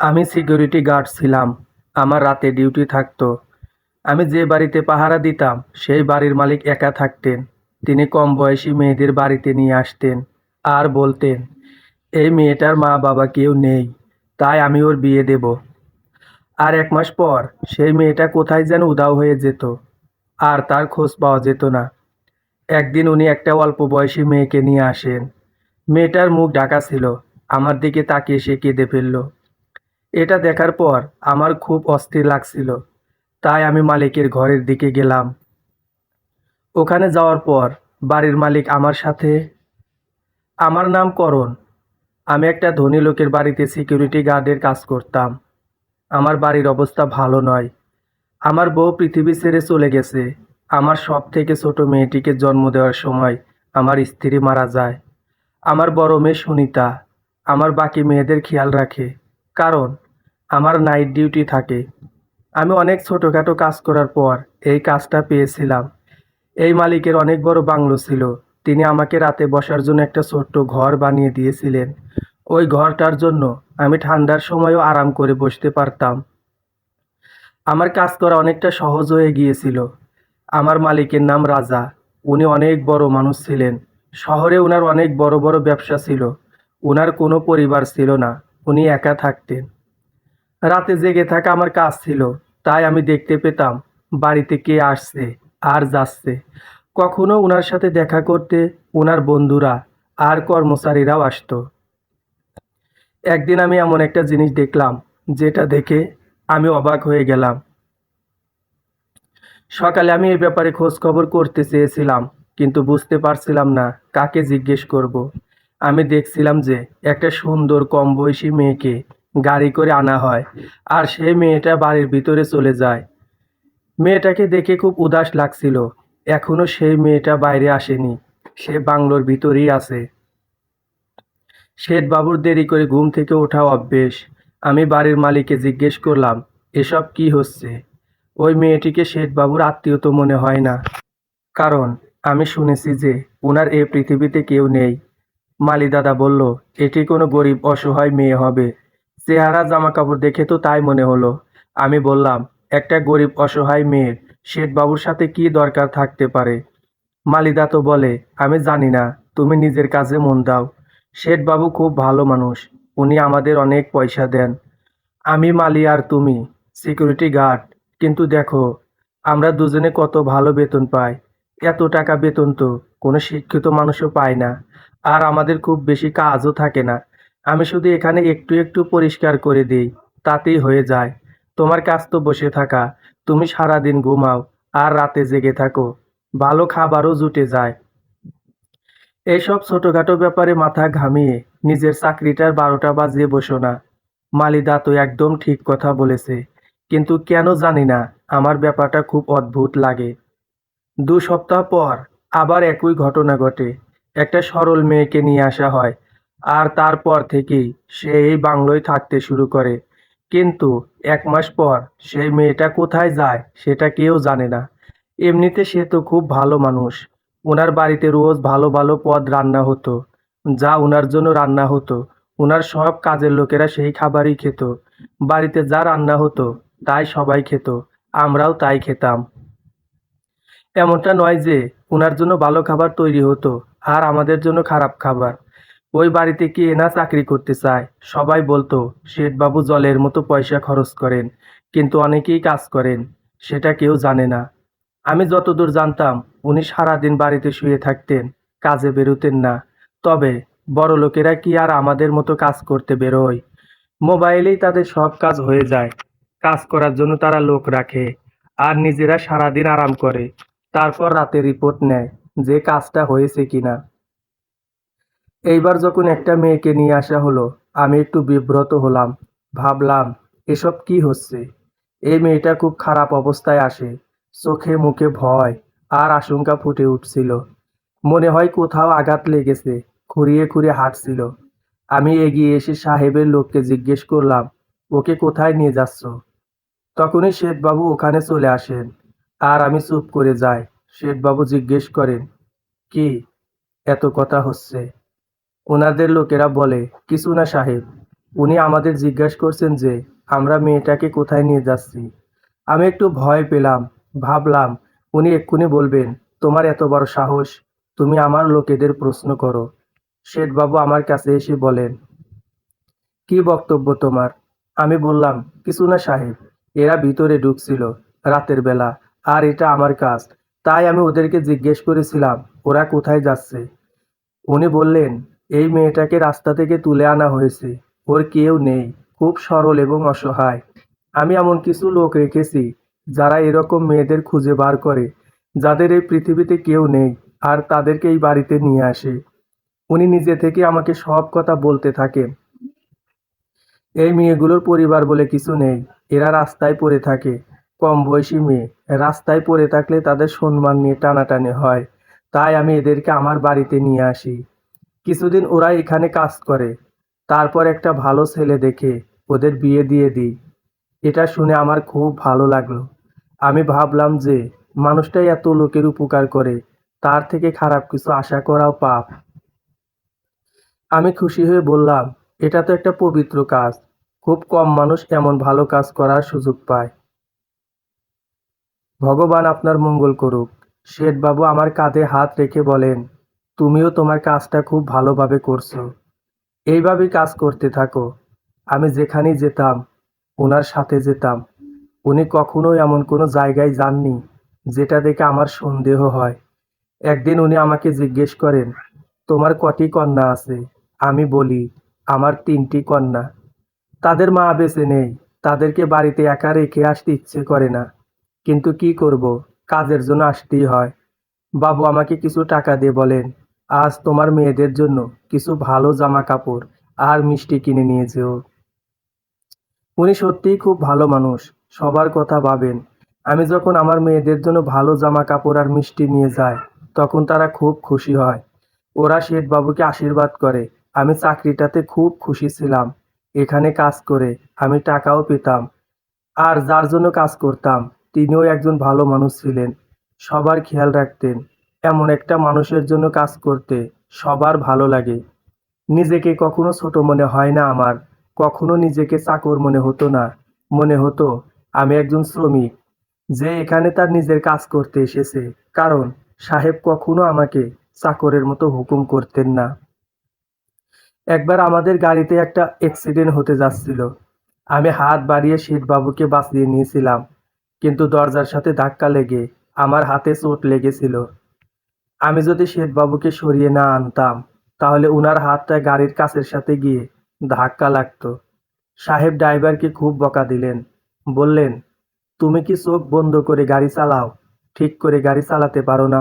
আমি security guard ছিলাম, আমার রাতে ডিউটি থাকতো। আমি যে বাড়িতে পাহারা দিতাম, সেই বাড়ির মালিক একা থাকতেন। তিনি কম বয়সী মেয়েদের বাড়িতে নিয়ে আসতেন আর বলতেন, এই মেয়েটার মা বাবা কেউ নেই, তাই আমি ওর বিয়ে দেব। আর এক মাস পর সেই মেয়েটা কোথায় যেন উধাও হয়ে যেত, আর তার খোঁজ পাওয়া যেত না। একদিন উনি একটা অল্প বয়সী মেয়েকে নিয়ে আসেন। মেয়েটার মুখ ঢাকা ছিল, আমার দিকে তাকিয়ে সে কেঁদে ফেলল। এটা দেখার পর আমার খুব অস্থির লাগছিল। তাই আমি মালিকের ঘরের দিকে গেলাম। ওখানে যাওয়ার পর বাড়ির মালিক আমার সাথে, আমার নাম করণ। আমি একটা ধনী লোকের বাড়িতে সিকিউরিটি গার্ডের কাজ করতাম। আমার বাড়ির অবস্থা ভালো নয়। আমার বউ পৃথিবী ছেড়ে চলে গেছে। আমার সব থেকে ছোট মেয়েটিকে জন্ম দেওয়ার সময় আমার স্ত্রী মারা যায়। আমার বড় মেয়ে সুনিতা। আমার বাকি মেয়েদের খেয়াল রাখে। কারণ আমার নাইট ডিউটি থাকে। আমি অনেক ছোটোখাটো কাজ করার পর এই কাজটা পেয়েছিলাম। এই মালিকের অনেক বড় বাংলো ছিল। তিনি আমাকে রাতে বসার জন্য একটা ছোট্ট ঘর বানিয়ে দিয়েছিলেন। ওই ঘরটার জন্য আমি ঠান্ডার সময়ও আরাম করে বসতে পারতাম। আমার কাজ করা অনেকটা সহজ হয়ে গিয়েছিল। আমার মালিকের নাম রাজা। উনি অনেক বড় মানুষ ছিলেন। শহরে ওনার অনেক বড় বড় ব্যবসা ছিল। ওনার কোনো পরিবার ছিল না। উনি একা থাকতেন। রাতে জেগে থাকা আমার কাজ ছিল, তাই আমি দেখতে পেতাম বাড়িতে কে আসছে, আর যাচ্ছে। কখনো ওনার সাথে দেখা করতে ওনার বন্ধুরা আর কর্মচারীরাও আসতো। একদিন আমি এমন একটা জিনিস দেখলাম, যেটা দেখে আমি অবাক হয়ে গেলাম। সকালে আমি এই ব্যাপারে খোঁজ খবর করতে চেয়েছিলাম, কিন্তু বুঝতে পারছিলাম না কাকে জিজ্ঞেস করব। আমি দেখছিলাম যে একটা সুন্দর কম বয়সী মেয়েকে গাড়ি করে আনা হয় আর সেই মেয়েটা বাড়ির ভিতরে চলে যায়। মেয়েটাকে দেখে খুব উদাস লাগছিল। এখনও সেই মেয়েটা বাইরে আসেনি। সে বাংলোর ভিতরেই আছে। শেঠবাবুর দেরি করে ঘুম থেকে ওঠা অভ্যেস। আমি বাড়ির মালিককে জিজ্ঞেস করলাম, এসব কি হচ্ছে? ওই মেয়েটিকে শেঠবাবুর আত্মীয় তো মনে হয় না। কারণ আমি শুনেছি যে ওনার এ পৃথিবীতে কেউ নেই। মালি দাদা বলল এটি কোনো গরিব অসহায় মেয়ে হবে? চেহারা জামা কাপড় দেখে তো তাই মনে হলো। আমি বললাম, একটা গরিব অসহায় মেয়ের শেঠবাবুর সাথে কি দরকার থাকতে পারে? মালিদা তো বলে, আমি জানি না, তুমি নিজের কাজে মন দাও। শেঠবাবু খুব ভালো মানুষ, উনি আমাদের অনেক পয়সা দেন। আমি মালি আর তুমি, সিকিউরিটি গার্ড। কিন্তু দেখো, আমরা দুজনে কত ভালো বেতন পাই। এত টাকা বেতন তো কোনো শিক্ষিত মানুষও পায় না। আর আমাদের খুব বেশি কাজও থাকে না। আমি শুধু এখানে একটু একটু পরিষ্কার করে দিই, তাতেই হয়ে যায়। তোমার কাজ তো বসে থাকা, তুমি সারাদিন ঘুমাও আর রাতে জেগে থাকো, ভালো খাবারও জুটে যায়। এইসব ছোটোখাটো ব্যাপারে মাথা ঘামিয়ে নিজের চাকরিটার বারোটা বাজিয়ে বসো না। মালিদা তো একদম ঠিক কথা বলেছে, কিন্তু কেন জানি না, আমার ব্যাপারটা খুব অদ্ভুত লাগে। দু সপ্তাহ পর আবার একই ঘটনা ঘটে। একটা সরল মেয়েকে নিয়ে আসা হয় আর তারপর থেকেই সে এই বাংলোয় থাকতে শুরু করে। কিন্তু এক মাস পর সেই মেয়েটা কোথায় যায় সেটা কেউ জানে না। এমনিতে সে তো খুব ভালো মানুষ। ওনার বাড়িতে রোজ ভালো ভালো পদ রান্না হতো। যা ওনার জন্য রান্না হতো। ওনার সব কাজের লোকেরা সেই খাবারই খেত। বাড়িতে যা রান্না হতো তাই সবাই খেত, আমরাও তাই খেতাম। এমনটা নয় যে ওনার জন্য ভালো খাবার তৈরি হতো। আর আমাদের জন্য খারাপ খাবার। ওই বাড়িতে কে না চাকরি করতে চায়? সবাই বলতো, শেঠবাবু জলের মতো পয়সা খরচ করেন, কিন্তু অনেকেই কাজ করেন, সেটা কেউ জানে না। আমি যতদূর জানতাম, উনি সারাদিন বাড়িতে শুয়ে থাকতেন, কাজে বেরোতেন না। তবে বড় লোকেরা কি আর আমাদের মতো কাজ করতে বেরোয়? মোবাইলেই তাদের সব কাজ হয়ে যায়। কাজ করার জন্য তারা লোক রাখে, আর নিজেরা সারাদিন আরাম করে, তারপর রাতে রিপোর্ট নেয়। যে কাজটা হয়েছে কিনা। এইবার যখন একটা মেয়েকে নিয়ে আসা হলো, আমি একটু বিব্রত হলাম। ভাবলাম, এসব কি হচ্ছে? এই মেয়েটা খুব খারাপ অবস্থায় আসে। চোখে মুখে ভয় আর আশঙ্কা ফুটে উঠছিল। মনে হয় কোথাও আঘাত লেগেছে, খুঁড়িয়ে খুঁড়িয়ে হাঁটছিল। আমি এগিয়ে এসে সাহেবের লোককে জিজ্ঞেস করলাম, ওকে কোথায় নিয়ে যাচ্ছ? তখনই শেঠবাবু ওখানে চলে আসেন আর আমি চুপ করে যাই। শেঠবাবু জিজ্ঞেস করেন, কি এত কথা হচ্ছে? ওনাদের লোকেরা বলে, কিছু না সাহেব, উনি আমাদের জিজ্ঞাসা করছেন যে আমরা মেয়েটাকে কোথায় নিয়ে যাচ্ছি। আমি একটু ভয় পেলাম, ভাবলাম, উনি এক্ষুনি বলবেন, তোমার এত বড় সাহস, তুমি আমার লোকেদের প্রশ্ন করো। শেঠবাবু আমার কাছে এসে বলেন, কি বক্তব্য তোমার? আমি বললাম, কিছু না সাহেব, এরা ভিতরে ঢুকছিল রাতের বেলা, আর এটা আমার কাজ তাই আমি ওদেরকে জিজ্ঞেস করেছিলাম, ওরা কোথায় যাচ্ছে? উনি বললেন, এই মেয়েটাকে রাস্তা থেকে তুলে আনা হয়েছে, ওর কেউ নেই, খুব সরল এবং অসহায়। আমি এমন কিছু লোক রেখেছি যারা এরকম মেয়েদের খুঁজে বার করে, যাদের এই পৃথিবীতে কেউ নেই আর তাদেরকে এই বাড়িতে নিয়ে আসে। উনি নিজে থেকে আমাকে সব কথা বলতে থাকেন এই মেয়েগুলোর পরিবার বলে কিছু নেই, এরা রাস্তায় পড়ে থাকে। কম বয়সী মেয়ে। রাস্তায় পড়ে থাকলে তাদের সম্মান নিয়ে টানাটানি হয়। তাই আমি এদেরকে আমার বাড়িতে নিয়ে আসি। কিছুদিন ওরা এখানে কাজ করে। তারপর একটা ভালো ছেলে দেখে ওদের বিয়ে দিয়ে দিই। এটা শুনে আমার খুব ভালো লাগল। আমি ভাবলাম যে মানুষটাই এত লোকের উপকার করে, তার থেকে খারাপ কিছু আশা করাও পাপ। আমি খুশি হয়ে বললাম, এটা তো একটা পবিত্র কাজ। খুব কম মানুষ এমন ভালো কাজ করার সুযোগ পায়। ভগবান আপনার মঙ্গল করুক। শেঠবাবু আমার কাঁধে হাত রেখে বলেন, তুমিও তোমার কাজটা খুব ভালোভাবে করছ। এইভাবেই কাজ করতে থাকো। আমি যেখানেই যেতাম ওনার সাথে যেতাম। উনি কখনো এমন কোনো জায়গায় যাননি যেটা দেখে আমার সন্দেহ হয়। একদিন উনি আমাকে জিজ্ঞেস করেন, তোমার কটি কন্যা আছে? আমি বলি, আমার তিনটি কন্যা। তাদের মা বেঁচে নেই। তাদেরকে বাড়িতে একা রেখে আসতে ইচ্ছে করে না। কিন্তু কি করব? কাজের জন্য আসতেই হয়। বাবু আমাকে কিছু টাকা দিয়ে বলেন, আজ তোমার মেয়েদের জন্য কিছু ভালো জামা কাপড় আর মিষ্টি কিনে নিয়ে যেও। উনি সত্যিই খুব ভালো মানুষ, সবার কথা ভাবেন। আমি যখন আমার মেয়েদের জন্য ভালো জামা কাপড় আর মিষ্টি নিয়ে যাই, তখন তারা খুব খুশি হয়। ওরা শেঠ বাবুকে আশীর্বাদ করে, আমি চাকরিটাতে খুব খুশি ছিলাম। এখানে কাজ করে আমি টাকাও পেতাম, আর যার জন্য কাজ করতাম তিনিও একজন ভালো মানুষ ছিলেন। সবার খেয়াল রাখতেন, এমন একটা মানুষের জন্য কাজ করতে সবার ভালো লাগে। নিজেকে কখনো ছোট মনে হয় না আমার, কখনো নিজেকে চাকর মনে হতো না। মনে হতো, আমি একজন শ্রমিক, যে এখানে তার নিজের কাজ করতে এসেছে। কারণ, সাহেব কখনো আমাকে চাকরের মতো হুকুম করতেন না। একবার আমাদের গাড়িতে একটা অ্যাক্সিডেন্ট হতে যাচ্ছিল। আমি হাত বাড়িয়ে শেঠবাবুকে বাঁচিয়ে নিয়েছিলাম। কিন্তু দরজার সাথে ধাক্কা লেগে আমার হাতে চোট লেগেছিল। আমি যদি শেঠবাবুকে সরিয়ে না আনতাম, তাহলে উনার হাতটা গাড়ির কাছের সাথে গিয়ে ধাক্কা লাগতো। সাহেব ড্রাইভারকে খুব বকা দিলেন, বললেন, তুমি কি চোখ বন্ধ করে গাড়ি চালাও? ঠিক করে গাড়ি চালাতে পারো না।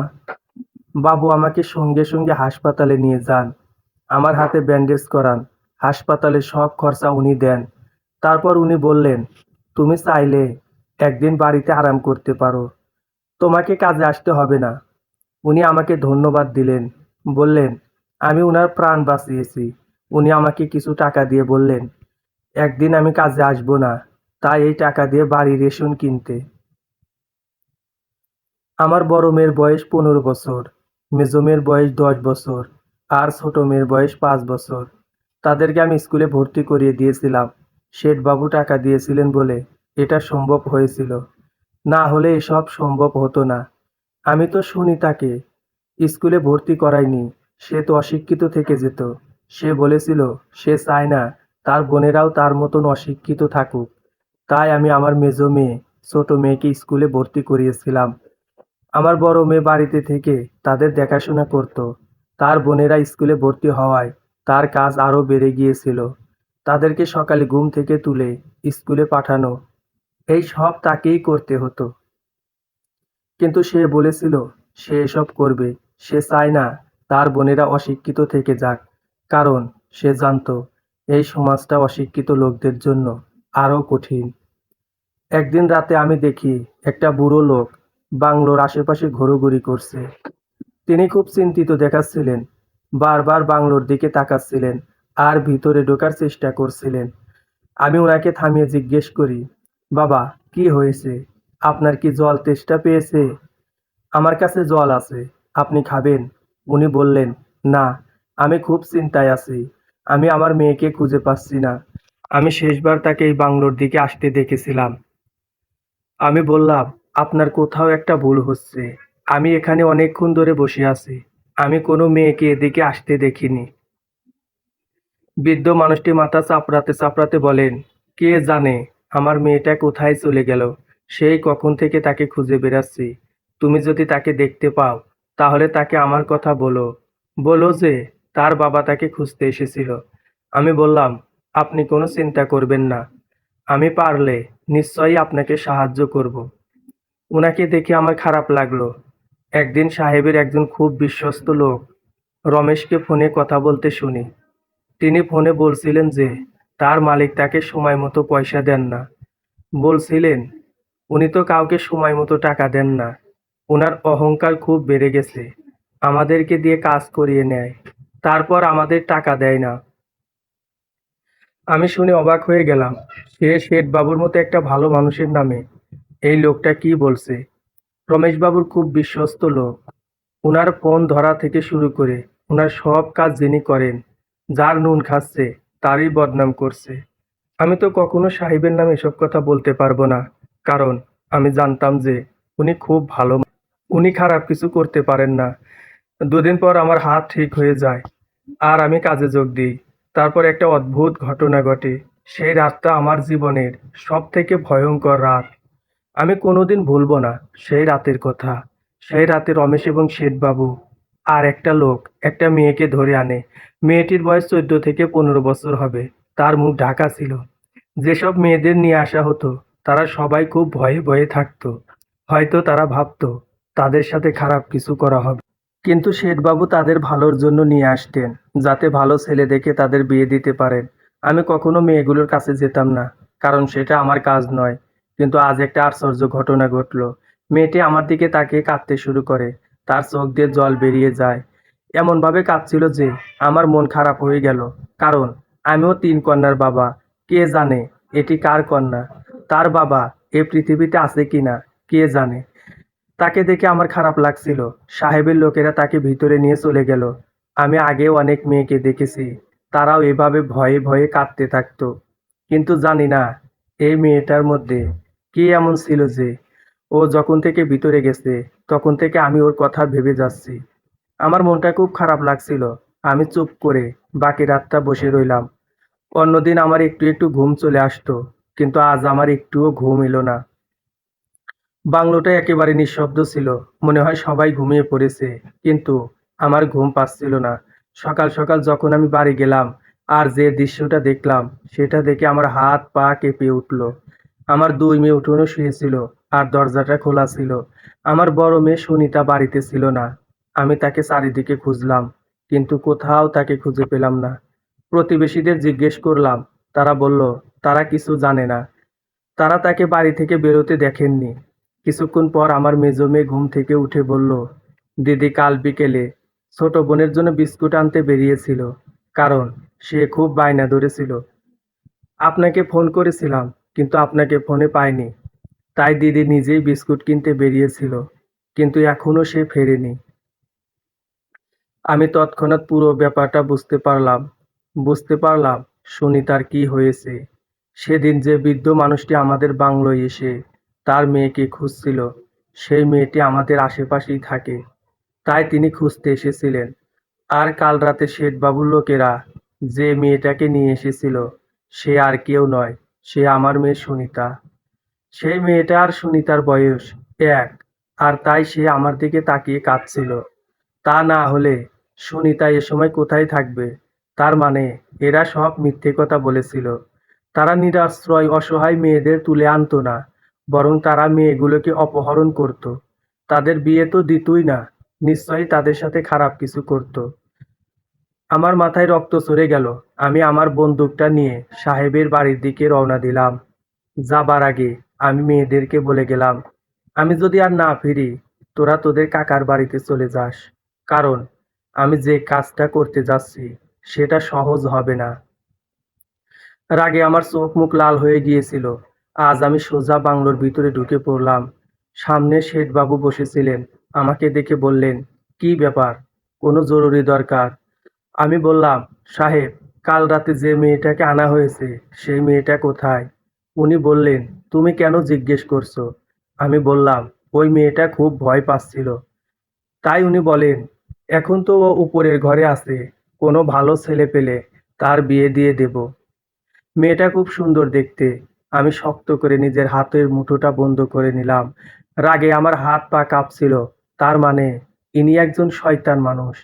বাবু আমাকে সঙ্গে সঙ্গে হাসপাতালে নিয়ে যান। আমার হাতে ব্যান্ডেজ করান। হাসপাতালে সব খরচা উনি দেন। তারপর উনি বললেন, তুমি চাইলে একদিন বাড়িতে আরাম করতে পারো। তোমাকে কাজে আসতে হবে না। উনি আমাকে ধন্যবাদ দিলেন। বললেন, আমি উনার প্রাণ বাঁচিয়েছি। উনি আমাকে কিছু টাকা দিয়ে বললেন, একদিন আমি কাজে আসব না। তাই এই টাকা দিয়ে বাড়ির রেশন কিনতে। আমার বড় মেয়ের বয়স পনেরো বছর, মেজো মেয়ের বয়স দশ বছর, আর ছোট মেয়ের বয়স পাঁচ বছর। তাদেরকে আমি স্কুলে ভর্তি করিয়ে দিয়েছিলাম। শেঠবাবু টাকা দিয়েছিলেন বলে এটা সম্ভব হয়েছিল। না হলে এসব সম্ভব হতো না। আমি তো শুনি তাকে স্কুলে ভর্তি করাইনি, সে তো অশিক্ষিত থেকে যেত। সে বলেছিল, সে চায় না, তার বোনেরাও তার মতন অশিক্ষিত থাকুক। তাই আমি আমার মেজ মেয়ে, ছোট মেয়েকে স্কুলে ভর্তি করিয়েছিলাম। আমার বড় মেয়ে বাড়িতে থেকে তাদের দেখাশোনা করত। তার বোনেরা স্কুলে ভর্তি হওয়ায় তার কাজ আরও বেড়ে গিয়েছিল। তাদেরকে সকালে ঘুম থেকে তুলে স্কুলে পাঠানো এই সব তাকেই করতে হতো। কিন্তু সে বলেছিল, সে এসব করবে, সে চায় না তার বোনেরা অশিক্ষিত থেকে যাক। কারণ সে জানতো, এই সমাজটা অশিক্ষিত লোকদের জন্য আরও কঠিন। একদিন রাতে আমি দেখি একটা বুড়ো লোক বাংলোর আশেপাশে ঘোরাঘুরি করছে। তিনি খুব চিন্তিত দেখাচ্ছিলেন, বারবার বাংলোর দিকে তাকাচ্ছিলেন আর ভিতরে ঢোকার চেষ্টা করছিলেন। আমি ওনাকে থামিয়ে জিজ্ঞেস করি বাবা, কি হয়েছে? আপনার কি জল তেষ্টা পেয়েছে? আমার কাছে জল আছে, আপনি খাবেন। উনি বললেন, না, আমি খুব চিন্তায় আছি। আমি আমার মেয়েকে খুঁজে পাচ্ছি না। আমি শেষবার তাকে এই বাংলোর দিকে আসতে দেখেছিলাম। আমি বললাম, আপনার কোথাও একটা ভুল হচ্ছে। আমি এখানে অনেকক্ষণ ধরে বসে আছি। আমি কোনো মেয়েকে এদিকে আসতে দেখিনি। বৃদ্ধ মানুষটি মাথা চাপড়াতে চাপড়াতে বলেন, কে জানে? আমার মেয়েটা কোথায় চলে গেল? সেই কখন থেকে তাকে খুঁজে বেড়াচ্ছি। তুমি যদি তাকে দেখতে পাও, তাহলে তাকে আমার কথা বলো। বলো যে, তার বাবা তাকে খুঁজতে এসেছিল। আমি বললাম, আপনি কোনো চিন্তা করবেন না। আমি পারলে নিশ্চয়ই আপনাকে সাহায্য করব। ওনাকে দেখে আমার খারাপ লাগল। একদিন সাহেবের একজন খুব বিশ্বস্ত লোক রমেশকে ফোনে কথা বলতে শুনি। তিনি ফোনে বলছিলেন যে তার মালিক তাকে সময় মতো পয়সা দেন না। বলছিলেন, উনি তো কাউকে সময় মতো টাকা দেন না। ওনার অহংকার খুব বেড়ে গেছে। আমাদেরকে দিয়ে কাজ করিয়ে নেয়। তারপর আমাদের টাকা দেয় না। আমি শুনে অবাক হয়ে গেলাম, সে শেঠ বাবুর মতো একটা ভালো মানুষের নামে এই লোকটা কি বলছে? রমেশবাবুর খুব বিশ্বস্ত লোক। ওনার ফোন ধরা থেকে শুরু করে ওনার সব কাজ যিনি করেন, যার নুন খাচ্ছে তারই বদনাম করছে। আমি তো কখনো সাহেবের নামে এসব কথা বলতে পারব না, কারণ আমি জানতাম যে উনি খুব ভালো উনি খারাপ কিছু করতে পারেন না। দুদিন পর আমার হাত ঠিক হয়ে যায়, আর আমি কাজে যোগ দিই। তারপর একটা অদ্ভুত ঘটনা ঘটে। সেই রাতটা আমার জীবনের সব থেকে ভয়ঙ্কর রাত। আমি কোনোদিন ভুলবো না সেই রাতের কথা। সেই রাতে রমেশ এবং শেঠবাবু আর একটা লোক, একটা মেয়েকে ধরে আনে। মেয়েটির বয়স চোদ্দ থেকে পনেরো বছর হবে। তার মুখ ঢাকা ছিল। যেসব মেয়েদের নিয়ে আসা হতো, তারা সবাই খুব ভয়ে ভয়ে থাকতো। হয়তো তারা ভাবতো, তাদের সাথে খারাপ কিছু করা হবে। কিন্তু শেঠবাবু তাদের ভালোর জন্য নিয়ে আসতেন, যাতে ভালো ছেলে দেখে তাদের বিয়ে দিতে পারেন। আমি কখনো মেয়েগুলোর কাছে যেতাম না, কারণ সেটা আমার কাজ নয়। কিন্তু আজ একটা আশ্চর্য ঘটনা ঘটলো। মেয়েটি আমার দিকে তাকিয়ে কাঁদতে শুরু করে। তার চোখ দিয়ে জল বেরিয়ে যায়। এমনভাবে কাঁদছিল যে আমার মন খারাপ হয়ে গেল। কারণ, আমিও তিন কন্যার বাবা। কে জানে এটি কার কন্যা? তার বাবা এ পৃথিবীতে আছে কিনা? কে জানে? তাকে দেখে আমার খারাপ লাগছিল। সাহেবের লোকেরা তাকে ভিতরে নিয়ে চলে গেল। আমি আগেও অনেক মেয়েকে দেখেছি। তারাও এভাবে ভয়ে ভয়ে কাঁদতে থাকতো। কিন্তু জানি না, এই মেয়েটার মধ্যে কি এমন ছিল যে ও যখন থেকে ভিতরে গেছে, তখন থেকে আমি ওর কথা ভেবে যাচ্ছি। আমার মনটা খুব খারাপ লাগছিল। আমি চুপ করে বাকি রাতটা বসে রইলাম। অন্যদিন আমার একটু একটু ঘুম চলে আসতো, কিন্তু আজ আমার একটুও ঘুম এলো না। বাংলোটা একেবারে নিঃশব্দ ছিল। মনে হয় সবাই ঘুমিয়ে পড়েছে, কিন্তু আমার ঘুম পাচ্ছিল না। সকাল সকাল যখন আমি বাড়ি গেলাম আর যে দৃশ্যটা দেখলাম, সেটা দেখে আমার হাত পা কেঁপে উঠল। আমার দুই মেয়ে উঠোনে শুয়েছিল আর দরজাটা খোলা ছিল। আমার বড় মেয়ে সুনিতা বাড়িতে ছিল না। আমি তাকে চারিদিকে খুঁজলাম, কিন্তু কোথাও তাকে খুঁজে পেলাম না। প্রতিবেশীদের জিজ্ঞেস করলাম, তারা বলল, তারা কিছু জানে না। তারা তাকে বাড়ি থেকে বেরোতে দেখেননি। কিছুক্ষণ পর আমার মেজো মেয়ে ঘুম থেকে উঠে বলল, দিদি কাল বিকেলে ছোট বোনের জন্য বিস্কুট আনতে বেরিয়েছিল, কারণ সে খুব বায়না ধরেছিল। আপনাকে ফোন করেছিলাম, কিন্তু আপনাকে ফোনে পাইনি। তাই দিদি নিজেই বিস্কুট কিনতে বেরিয়েছিল, কিন্তু এখনও সে ফেরেনি। আমি তৎক্ষণাৎ পুরো ব্যাপারটা বুঝতে পারলাম। বুঝতে পারলাম সুনিতার কি হয়েছে। সেদিন যে বৃদ্ধ মানুষটি আমাদের বাংলোয় এসে তার মেয়েকে খুঁজছিল, সেই মেয়েটি আমাদের আশেপাশেই থাকে। তাই তিনি খুঁজতে এসেছিলেন। আর কাল রাতে শেঠবাবুর লোকেরা যে মেয়েটাকে নিয়ে এসেছিল, সে আর কেউ নয়, সে আমার মেয়ে সুনিতা। সেই মেয়েটা আর সুনিতার বয়স এক, আর তাই সে আমার দিকে তাকিয়ে কাঁদছিল। তা না হলে সুনিতা এ সময় কোথায় থাকবে? তার মানে এরা সব মিথ্যে কথা বলেছিল। তারা নিরাশ্রয়, অসহায় মেয়েদের তুলে আনতো না, বরং তারা মেয়েগুলোকে অপহরণ করত। তাদের বিয়ে তো দিতই না, নিশ্চয়ই তাদের সাথে খারাপ কিছু করত। আমার মাথায় রক্ত চড়ে গেল, আমি আমার বন্দুকটা নিয়ে সাহেবের বাড়ির দিকে রওনা দিলাম। যাবার আগে আমি মেয়েদেরকে বলে গেলাম, আমি যদি আর না ফিরি, তোরা তোদের কাকার বাড়িতে চলে যাস। কারণ, আমি যে কাজটা করতে যাচ্ছি, সেটা সহজ হবে না। রাগে আমার চোখ মুখ লাল হয়ে গিয়েছিল। আজ আমি সোজা বাংলোর ভিতরে ঢুকে পড়লাম। সামনে শেঠবাবু বসেছিলেন। আমাকে দেখে বললেন, কি ব্যাপার? কোনো জরুরি দরকার? আমি বললাম, সাহেব, কাল রাতে যে মেয়েটাকে আনা হয়েছে, সেই মেয়েটা কোথায়? উনি বললেন, তুমি কেন জিজ্ঞেস করছ? আমি বললাম, ওই মেয়েটা খুব ভয় পাচ্ছিল। তাই উনি বলেন, এখন তো ও উপরের ঘরে আছে, কোনো ভালো ছেলে পেলে তার বিয়ে দিয়ে দেব। মেয়েটা খুব সুন্দর দেখতে। আমি শক্ত করে নিজের হাতের মুঠোটা বন্ধ করে নিলাম। রাগে আমার হাত পা কাঁপছিল, তার মানে ইনি একজন শয়তান মানুষ।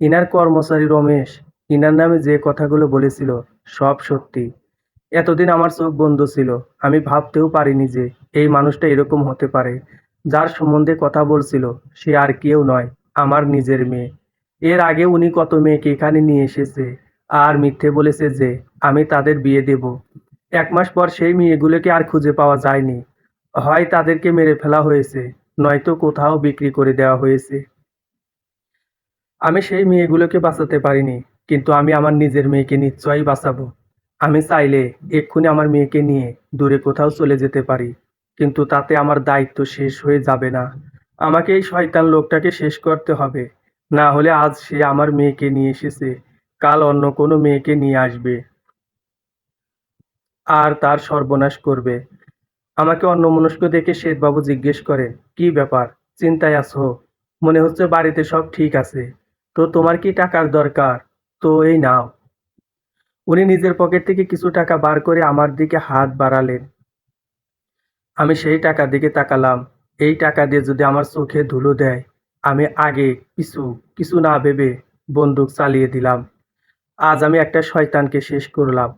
ইনার কর্মচারী রমেশ, ইনার নামে যে কথাগুলো বলেছিল, সব সত্যি। এতদিন আমার চোখ বন্ধ ছিল। আমি ভাবতেও পারিনি যে এই মানুষটা এরকম হতে পারে। যার সম্বন্ধে কথা বলছিল, সে আর কেউ নয়, আমার নিজের মেয়ে। এর আগে উনি কত মেয়েকে এখানে নিয়ে এসেছে আর মিথ্যে বলেছে যে আমি তাদের বিয়ে দেব। এক মাস পর সেই মেয়েগুলোকে আর খুঁজে পাওয়া যায়নি। হয় তাদেরকে মেরে ফেলা হয়েছে, নয়তো কোথাও বিক্রি করে দেওয়া হয়েছে। আমি সেই মেয়েগুলোকে বাঁচাতে পারিনি, কিন্তু আমি আমার নিজের মেয়েকে নিশ্চয়ই বাঁচাবো। আমি চাইলে এক্ষুনি আমার মেয়েকে নিয়ে দূরে কোথাও চলে যেতে পারি, কিন্তু তাতে আমার দায়িত্ব শেষ হয়ে যাবে না। আমাকে এই শয়তান লোকটাকে শেষ করতে হবে। না হলে আজ সে আমার মেয়েকে নিয়ে এসেছে, কাল অন্য কোনো মেয়েকে নিয়ে আসবে। আর তার সর্বনাশ করবে। আমাকে অন্যমনস্ক দেখে শ্বেতবাবু জিজ্ঞেস করেন, কি ব্যাপার? চিন্তায় আছো? মনে হচ্ছে বাড়িতে সব ঠিক আছে। তো তোমার কি টাকার দরকার? তো এই নাও। উনি নিজের পকেট থেকে কিছু টাকা বার করে আমার দিকে হাত বাড়ালেন। আমি সেই টাকার দিকে তাকালাম। এই টাকা দিয়ে যদি আমার চোখে ধুলো দেয়, আমি আগে কিছু কিছু না ভেবে বন্দুক চালিয়ে দিলাম। আজ আমি একটা শয়তানকে শেষ করলাম।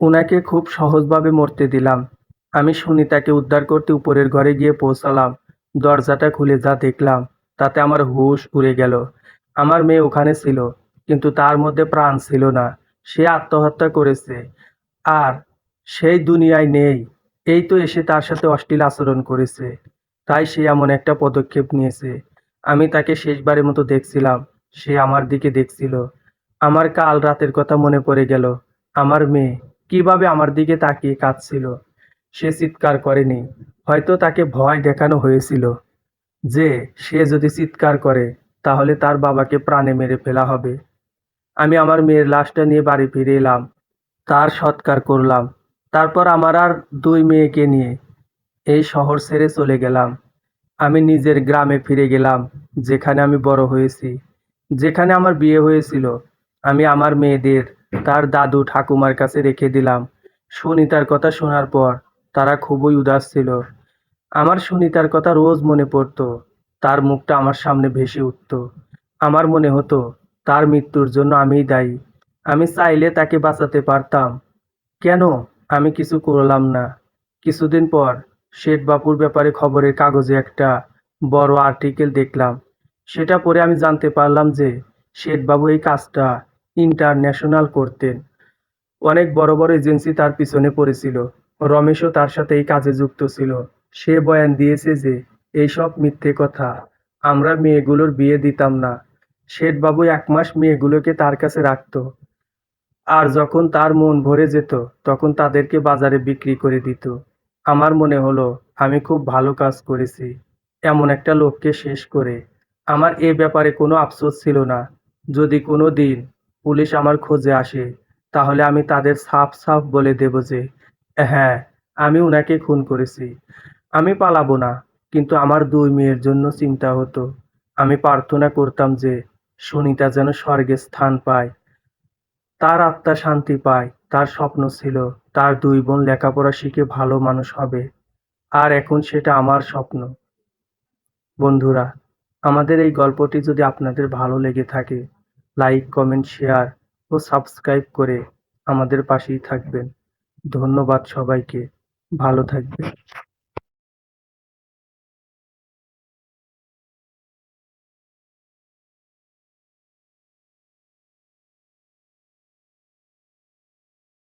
উনাকে খুব সহজভাবে মরতে দিলাম। আমি সুনিতাকে উদ্ধার করতে উপরের ঘরে গিয়ে পৌঁছালাম। দরজাটা খুলে যা দেখলাম, তাতে আমার হুশ উড়ে গেল। আমার মেয়ে ওখানে ছিল, কিন্তু তার মধ্যে প্রাণ ছিল না। সে আত্মহত্যা করেছে। আর সেই দুনিয়ায় নেই। এই তো এসে তার সাথে অশ্লীল আচরণ করেছে। তাই সে এমন একটা পদক্ষেপ নিয়েছে। আমি তাকে শেষবারের মতো দেখছিলাম। সে আমার দিকে দেখছিল। আমার কাল রাতের কথা মনে পড়ে গেল। আমার মেয়ে কীভাবে আমার দিকে তাকিয়ে কাঁদছিল। সে চিৎকার করেনি। হয়তো তাকে ভয় দেখানো হয়েছিল। যে, সে যদি চিৎকার করে, তাহলে তার বাবাকে প্রাণে মেরে ফেলা হবে। আমি আমার মেয়ের লাশটা নিয়ে বাড়ি ফিরে এলাম। তার সৎকার করলাম। তারপর আমার আর দুই মেয়েকে নিয়ে এই শহর ছেড়ে চলে গেলাম। আমি নিজের গ্রামে ফিরে গেলাম, যেখানে আমি বড় হয়েছি। যেখানে আমার বিয়ে হয়েছিল, আমি আমার মেয়েদের, তার দাদু ঠাকুমার কাছে রেখে দিলাম। সুনিতার কথা শোনার পর তারা খুবই উদাস ছিল। আমার সুনিতার কথা রোজ মনে পড়তো। তার মুখটা আমার সামনে ভেসে উঠতো। আমার মনে হতো তার মৃত্যুর জন্য আমিই দায়ী। আমি চাইলে তাকে বাঁচাতে পারতাম। কেন? আমি কিছু করলাম না। কিছুদিন পর শেঠ বাপুর ব্যাপারে খবরের কাগজে একটা বড় আর্টিকেল দেখলাম। সেটা পড়ে আমি জানতে পারলাম যে শেঠবাবু এই কাজটা ইন্টারন্যাশনাল করতেন। অনেক বড় বড় এজেন্সি তার পিছনে পড়েছিল। রমেশও তার সাথে এই কাজে যুক্ত ছিল। সে বয়ান দিয়েছে যে, এইসব মিথ্যে কথা। আমরা মেয়েগুলোর বিয়ে দিতাম না। শেঠবাবু এক মাস মেয়েগুলোকে তার কাছে রাখতো। আর যখন তার মন ভরে যেত, তখন তাদেরকে বাজারে বিক্রি করে দিত। আমার মনে হলো, আমি খুব ভালো কাজ করেছি। এমন একটা লোককে শেষ করে। আমার এ ব্যাপারে কোনো আফসোস ছিল না। যদি কোনো দিন পুলিশ আমার খোঁজে আসে, তাহলে আমি তাদের সাফ সাফ বলে দেব যে হ্যাঁ আমি ওনাকে খুন করেছি। আমি পালাবো না। কিন্তু আমার দুই মেয়ের জন্য চিন্তা হতো। আমি প্রার্থনা করতাম যে সুনিতা যেন স্বর্গে স্থান পায়। তার আত্মা শান্তি পায়, তার স্বপ্ন ছিল, তার দুই বোন লেখাপড়া শিখে ভালো মানুষ হবে। আর এখন সেটা আমার স্বপ্ন। বন্ধুরা, আমাদের এই গল্পটি যদি আপনাদের ভালো লেগে থাকে, লাইক, কমেন্ট, শেয়ার ও সাবস্ক্রাইব করে আমাদের পাশেই থাকবেন। ধন্যবাদ সবাইকে। ভালো থাকবেন।